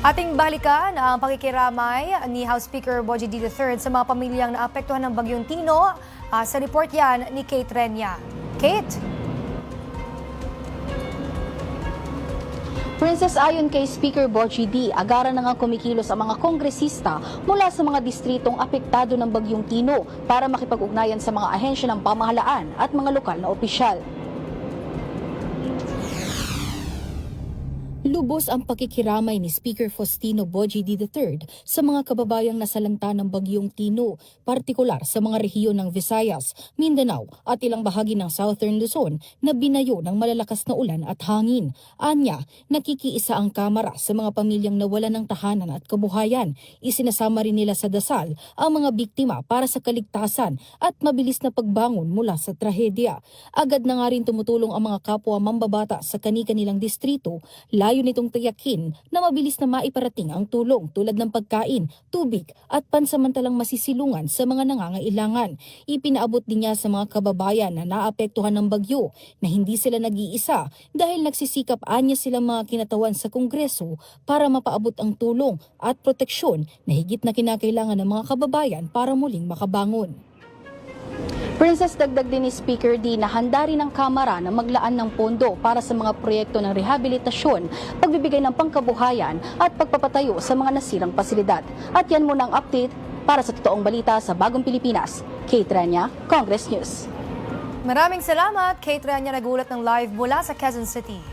Ating balikan ang pakikiramay ni House Speaker Boji D. III sa mga pamilyang naapektuhan ng Bagyong Tino. Ah, sa report yan ni Kate Renya. Kate? Princess ayon kay Speaker Boji D, agaran na nga kumikilos ang mga kongresista mula sa mga distritong apektado ng Bagyong Tino para makipag-ugnayan sa mga ahensya ng pamahalaan at mga lokal na opisyal. Lubos ang pakikiramay ni Speaker Faustino Boji D. III sa mga kababayang nasalanta ng Bagyong Tino, partikular sa mga rehiyon ng Visayas, Mindanao at ilang bahagi ng Southern Luzon na binayo ng malalakas na ulan at hangin. Anya, nakikiisa ang kamera sa mga pamilyang nawala ng tahanan at kabuhayan. Isinasama rin nila sa dasal ang mga biktima para sa kaligtasan at mabilis na pagbangon mula sa trahedya. Agad na nga rin tumutulong ang mga kapwa mambabata sa kani-kanilang distrito Layo nitong tiyakin na mabilis na maiparating ang tulong tulad ng pagkain, tubig at pansamantalang masisilungan sa mga nangangailangan. Ipinaabot din niya sa mga kababayan na naapektuhan ng bagyo na hindi sila nag-iisa dahil nagsisikap anya silang mga kinatawan sa Kongreso para mapaabot ang tulong at proteksyon na higit na kinakailangan ng mga kababayan para muling makabangon. Princess dagdag din ni Speaker D na handa rin ang Kamara na maglaan ng pondo para sa mga proyekto ng rehabilitasyon, pagbibigay ng pangkabuhayan at pagpapatayo sa mga nasirang pasilidad. At yan muna ang update para sa totoong balita sa Bagong Pilipinas. Kate Rania, Congress News. Maraming salamat, Kate Renya, nagulat ng live mula sa Quezon City.